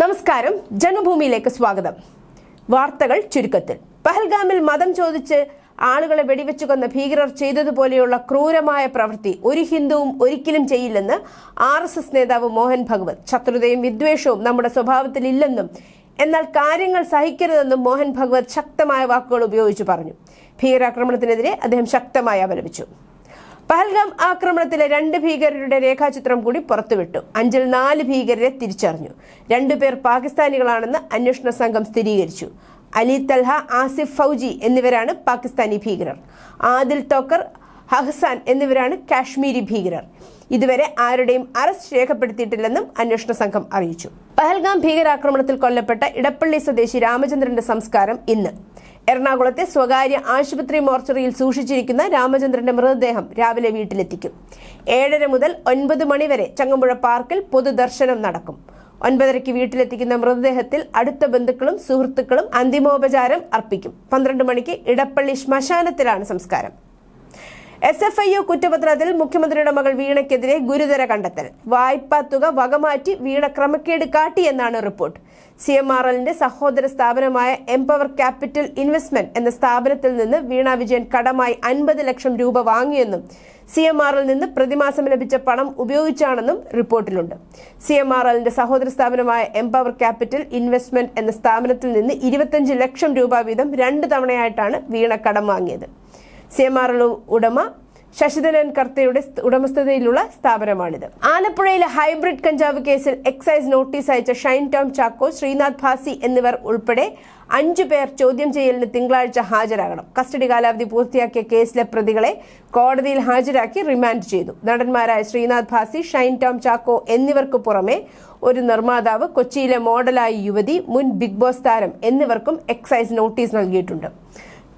നമസ്കാരം. ജന്മഭൂമിയിലേക്ക് സ്വാഗതം. വാർത്തകൾ ചുരുക്കത്തിൽ. പഹൽഗാമിൽ മതം ചോദിച്ച് ആളുകളെ വെടിവെച്ചു കൊന്ന ഭീകരർ ചെയ്തതുപോലെയുള്ള ക്രൂരമായ പ്രവൃത്തി ഒരു ഹിന്ദുവും ഒരിക്കലും ചെയ്യില്ലെന്ന് ആർ എസ് എസ് നേതാവ് മോഹൻ ഭഗവത്. ശത്രുതയും വിദ്വേഷവും നമ്മുടെ സ്വഭാവത്തിൽ ഇല്ലെന്നും എന്നാൽ കാര്യങ്ങൾ സഹിക്കരുതെന്നും മോഹൻ ഭഗവത് ശക്തമായ വാക്കുകൾ ഉപയോഗിച്ച് പറഞ്ഞു. ഭീകരാക്രമണത്തിനെതിരെ അദ്ദേഹം ശക്തമായി അപലപിച്ചു. പഹൽഗാം ആക്രമണത്തിലെ രണ്ട് ഭീകരരുടെ രേഖാചിത്രം കൂടി പുറത്തുവിട്ടു. അഞ്ചിൽ നാല് ഭീകരരെ തിരിച്ചറിഞ്ഞു. രണ്ടുപേർ പാകിസ്ഥാനികളാണെന്ന് അന്വേഷണ സംഘം സ്ഥിരീകരിച്ചു. അലി തൽഹ ആസിഫ് ഫൗജി എന്നിവരാണ് പാകിസ്ഥാനി ഭീകരർ. ആദിൽ തോക്കർ ഹഹ്സാൻ എന്നിവരാണ് കാശ്മീരി ഭീകരർ. ഇതുവരെ ആരുടെയും അറസ്റ്റ് രേഖപ്പെടുത്തിയിട്ടില്ലെന്നും അന്വേഷണ സംഘം അറിയിച്ചു. പഹൽഗാം ഭീകരാക്രമണത്തിൽ കൊല്ലപ്പെട്ട ഇടപ്പള്ളി സ്വദേശി രാമചന്ദ്രന്റെ സംസ്കാരം ഇന്ന്. എറണാകുളത്തെ സ്വകാര്യ ആശുപത്രി മോർച്ചറിയിൽ സൂക്ഷിച്ചിരിക്കുന്ന രാമചന്ദ്രന്റെ മൃതദേഹം രാവിലെ വീട്ടിലെത്തിക്കും. ഏഴര മുതൽ ഒൻപത് മണിവരെ ചങ്ങമ്പുഴ പാർക്കിൽ പൊതുദർശനം നടക്കും. ഒൻപതരയ്ക്ക് വീട്ടിലെത്തിക്കുന്ന മൃതദേഹത്തിൽ അടുത്ത ബന്ധുക്കളും സുഹൃത്തുക്കളും അന്തിമോപചാരം അർപ്പിക്കും. പന്ത്രണ്ട് മണിക്ക് ഇടപ്പള്ളി ശ്മശാനത്തിലാണ് സംസ്കാരം. എസ് എഫ് ഐ ഒ കുറ്റപത്രത്തിൽ മുഖ്യമന്ത്രിയുടെ മകൾ വീണയ്ക്കെതിരെ ഗുരുതര കണ്ടെത്തൽ. വായ്പാ തുക വകമാറ്റി വീണ ക്രമക്കേട് കാട്ടിയെന്നാണ് റിപ്പോർട്ട്. സി എം ആർ എല്ലിന്റെ സഹോദര സ്ഥാപനമായ എംപവർ ക്യാപിറ്റൽ ഇൻവെസ്റ്റ്മെന്റ് എന്ന സ്ഥാപനത്തിൽ നിന്ന് വീണ വിജയൻ കടമായി അൻപത് ലക്ഷം രൂപ വാങ്ങിയെന്നും സി എം ആർ എൽ നിന്ന് പ്രതിമാസം ലഭിച്ച പണം ഉപയോഗിച്ചാണെന്നും റിപ്പോർട്ടിലുണ്ട്. സി എം ആർ എല്ലിന്റെ സഹോദര സ്ഥാപനമായ എംപവർ ക്യാപിറ്റൽ ഇൻവെസ്റ്റ്മെന്റ് എന്ന സ്ഥാപനത്തിൽ നിന്ന് ഇരുപത്തഞ്ച് ലക്ഷം രൂപ വീതം രണ്ട് തവണയായിട്ടാണ് വീണ കടം വാങ്ങിയത്. സി എം ആർ ഉടമ ശശിധരൻ കർത്തയുടെ ഉടമസ്ഥതയിലുള്ള സ്ഥാപനമാണിത്. ആലപ്പുഴയിലെ ഹൈബ്രിഡ് കഞ്ചാവ് കേസിൽ എക്സൈസ് നോട്ടീസ് അയച്ച ഷൈൻ ടോം ചാക്കോ ശ്രീനാഥ് ഭാസി എന്നിവർ ഉൾപ്പെടെ അഞ്ചു പേർ ചോദ്യം ചെയ്യലിന് തിങ്കളാഴ്ച ഹാജരാകണം. കസ്റ്റഡി കാലാവധി പൂർത്തിയാക്കിയ കേസിലെ പ്രതികളെ കോടതിയിൽ ഹാജരാക്കി റിമാൻഡ് ചെയ്തു. നടന്മാരായ ശ്രീനാഥ് ഭാസി ഷൈൻ ടോം ചാക്കോ എന്നിവർക്ക് പുറമെ ഒരു നിർമ്മാതാവ് കൊച്ചിയിലെ മോഡലായ യുവതി മുൻ ബിഗ് ബോസ് താരം എന്നിവർക്കും എക്സൈസ് നോട്ടീസ് നൽകിയിട്ടുണ്ട്.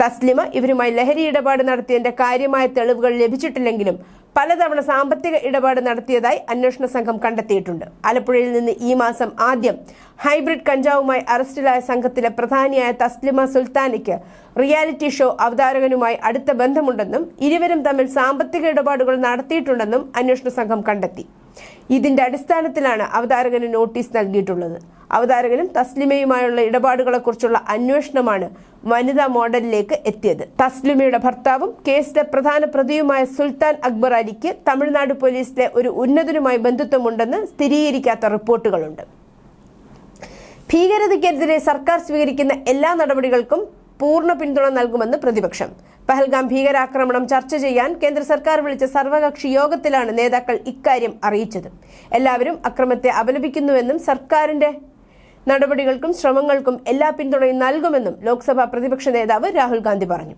തസ്ലിമ ഇവരുമായി ലഹരി ഇടപാട് നടത്തിയതിന്റെ കാര്യമായ തെളിവുകൾ ലഭിച്ചിട്ടില്ലെങ്കിലും പലതവണ സാമ്പത്തിക ഇടപാട് നടത്തിയതായി അന്വേഷണ സംഘം കണ്ടെത്തിയിട്ടുണ്ട്. ആലപ്പുഴയിൽ നിന്ന് ഈ മാസം ആദ്യം ഹൈബ്രിഡ് കഞ്ചാവുമായി അറസ്റ്റിലായ സംഘത്തിലെ പ്രധാനിയായ തസ്ലിമ സുൽത്താനയ്ക്ക് റിയാലിറ്റി ഷോ അവതാരകനുമായി അടുത്ത ബന്ധമുണ്ടെന്നും ഇരുവരും തമ്മിൽ സാമ്പത്തിക ഇടപാടുകൾ നടത്തിയിട്ടുണ്ടെന്നും അന്വേഷണ സംഘം കണ്ടെത്തി. ഇതിന്റെ അടിസ്ഥാനത്തിലാണ് അവതാരകന് നോട്ടീസ് നൽകിയിട്ടുള്ളത്. അവതാരകനും തസ്ലിമയുമായുള്ള ഇടപാടുകളെക്കുറിച്ചുള്ള അന്വേഷണമാണ് വനിതാ മോഡലിലേക്ക് എത്തിയത്. തസ്ലിമയുടെ ഭർത്താവും കേസിലെ പ്രധാന പ്രതിയുമായ സുൽത്താൻ അക്ബർ അലിക്ക് തമിഴ്നാട് പോലീസിലെ ഒരു ഉന്നതനുമായി ബന്ധുത്വമുണ്ടെന്ന് സ്ഥിരീകരിക്കാത്ത റിപ്പോർട്ടുകളുണ്ട്. ഭീകരതയ്ക്കെതിരെ സർക്കാർ സ്വീകരിക്കുന്ന എല്ലാ നടപടികൾക്കും പൂർണ പിന്തുണ നൽകുമെന്ന് പ്രതിപക്ഷം. പഹൽഗാം ഭീകരാക്രമണം ചർച്ച ചെയ്യാൻ കേന്ദ്ര സർക്കാർ വിളിച്ച സർവകക്ഷി യോഗത്തിലാണ് നേതാക്കൾ ഇക്കാര്യം അറിയിച്ചത്. എല്ലാവരും അക്രമത്തെ അപലപിക്കുന്നുവെന്നും സർക്കാരിന്റെ നടപടികൾക്കും ശ്രമങ്ങൾക്കും എല്ലാ പിന്തുണയും നൽകുമെന്നും ലോക്സഭാ പ്രതിപക്ഷ നേതാവ് രാഹുൽ ഗാന്ധി പറഞ്ഞു.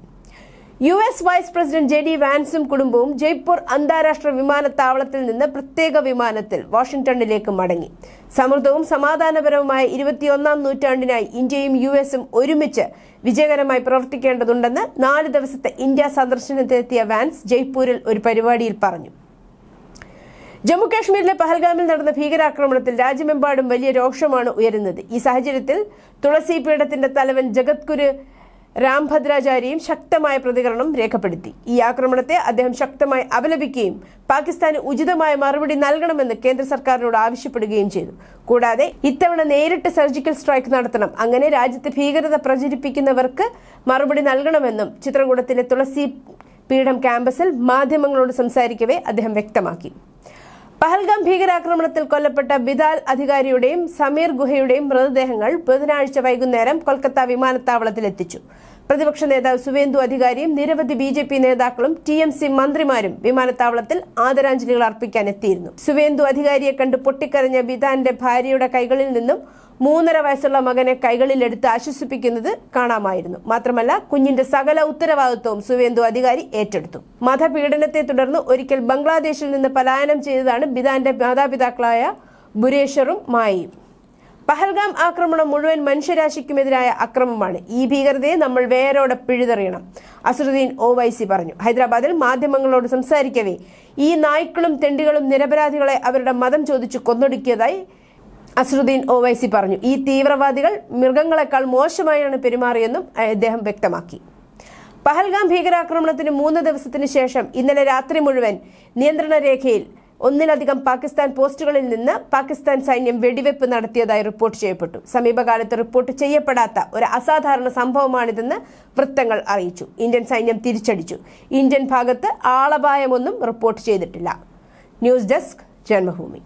U S vice president J D വാൻസും കുടുംബവും ജയ്പൂർ അന്താരാഷ്ട്ര വിമാനത്താവളത്തിൽ നിന്ന് പ്രത്യേക വിമാനത്തിൽ വാഷിംഗ്ടണിലേക്ക് മടങ്ങി. സമൃദ്ധവും സമാധാനപരവുമായ ഇരുപത്തിയൊന്നാം നൂറ്റാണ്ടിനായി ഇന്ത്യയും യു എസും ഒരുമിച്ച് വിജയകരമായി പ്രവർത്തിക്കേണ്ടതുണ്ടെന്ന് നാല് ദിവസത്തെ ഇന്ത്യ സന്ദർശനത്തിനെത്തിയ വാൻസ് ജയ്പൂരിൽ ഒരു പരിപാടിയിൽ പറഞ്ഞു. ജമ്മു കാശ്മീരിലെ പഹൽഗാമിൽ നടന്ന ഭീകരാക്രമണത്തിൽ രാജ്യമെമ്പാടും വലിയ രോഷമാണ് ഉയരുന്നത്. ഈ സാഹചര്യത്തിൽ തുളസി പീഠത്തിന്റെ തലവൻ ജഗത്ഗുരു രാംഭദ്രാചാര്യയും ശക്തമായ പ്രതികരണം രേഖപ്പെടുത്തി. ഈ ആക്രമണത്തെ അദ്ദേഹം ശക്തമായി അപലപിക്കുകയും പാകിസ്ഥാന് ഉചിതമായ മറുപടി നൽകണമെന്ന് കേന്ദ്ര സർക്കാരിനോട് ആവശ്യപ്പെടുകയും ചെയ്തു. കൂടാതെ ഇത്തവണ നേരിട്ട് സർജിക്കൽ സ്ട്രൈക്ക് നടത്തണം. അങ്ങനെ രാജ്യത്ത് ഭീകരത പ്രചരിപ്പിക്കുന്നവർക്ക് മറുപടി നൽകണമെന്നും ചിത്രകൂടത്തിലെ തുളസി പീഠം ക്യാമ്പസിൽ മാധ്യമങ്ങളോട് സംസാരിക്കവേ അദ്ദേഹം വ്യക്തമാക്കി. പഹൽഗാം ഭീകരാക്രമണത്തിൽ കൊല്ലപ്പെട്ട ബിദാൽ അധികാരിയുടെയും സമീർ ഗുഹയുടെയും മൃതദേഹങ്ങൾ ബുധനാഴ്ച വൈകുന്നേരം കൊൽക്കത്ത വിമാനത്താവളത്തിൽ എത്തിച്ചു പ്രതിപക്ഷ നേതാവ് സുവേന്ദു അധികാരിയും നിരവധി ബി ജെ പി നേതാക്കളും ടി എം സി മന്ത്രിമാരും വിമാനത്താവളത്തിൽ ആദരാഞ്ജലികൾ അർപ്പിക്കാൻ എത്തിയിരുന്നു. സുവേന്ദു അധികാരിയെ കണ്ട് പൊട്ടിക്കരഞ്ഞ ബിദാന്റെ ഭാര്യയുടെ കൈകളിൽ നിന്നും മൂന്നര വയസ്സുള്ള മകനെ കൈകളിലെടുത്ത് ആശ്വസിപ്പിക്കുന്നത് കാണാമായിരുന്നു. മാത്രമല്ല കുഞ്ഞിന്റെ സകല ഉത്തരവാദിത്വവും സുവേന്ദു അധികാരി ഏറ്റെടുത്തു. മതപീഡനത്തെ തുടർന്ന് ഒരിക്കൽ ബംഗ്ലാദേശിൽ നിന്ന് പലായനം ചെയ്തതാണ് ബിദാന്റെ മാതാപിതാക്കളായ ബുരേഷറും മായിയും. പഹൽഗാം ആക്രമണം മുഴുവൻ മനുഷ്യരാശിക്കുമെതിരായ അക്രമമാണ്. ഈ ഭീകരതയെ നമ്മൾ വേരോടെ പിഴുതെറിയണം. അസറുദ്ദീൻ ഒവൈസി പറഞ്ഞു. ഹൈദരാബാദിൽ മാധ്യമങ്ങളോട് സംസാരിക്കവേ ഈ നായ്ക്കളും തെണ്ടികളും നിരപരാധികളെ അവരുടെ മതം ചോദിച്ചു കൊന്നൊടുക്കിയതായി അസറുദ്ദീൻ ഒവൈസി പറഞ്ഞു. ഈ തീവ്രവാദികൾ മൃഗങ്ങളെക്കാൾ മോശമായാണ് പെരുമാറിയെന്നും അദ്ദേഹം വ്യക്തമാക്കി. പഹൽഗാം ഭീകരാക്രമണത്തിന് മൂന്ന് ദിവസത്തിന് ശേഷം ഇന്നലെ രാത്രി മുഴുവൻ നിയന്ത്രണ രേഖയിൽ ഒന്നിലധികം പാകിസ്ഥാൻ പോസ്റ്റുകളിൽ നിന്ന് പാകിസ്ഥാൻ സൈന്യം വെടിവെപ്പ് നടത്തിയതായി റിപ്പോർട്ട് ചെയ്യപ്പെട്ടു. സമീപകാലത്ത് റിപ്പോർട്ട് ചെയ്യപ്പെടാത്ത ഒരു അസാധാരണ സംഭവമാണിതെന്ന് വൃത്തങ്ങൾ അറിയിച്ചു. ഇന്ത്യൻ സൈന്യം തിരിച്ചടിച്ചു. ഇന്ത്യൻ ഭാഗത്ത് ആളപായമൊന്നും റിപ്പോർട്ട് ചെയ്തിട്ടില്ല. News desk Janmabhumi.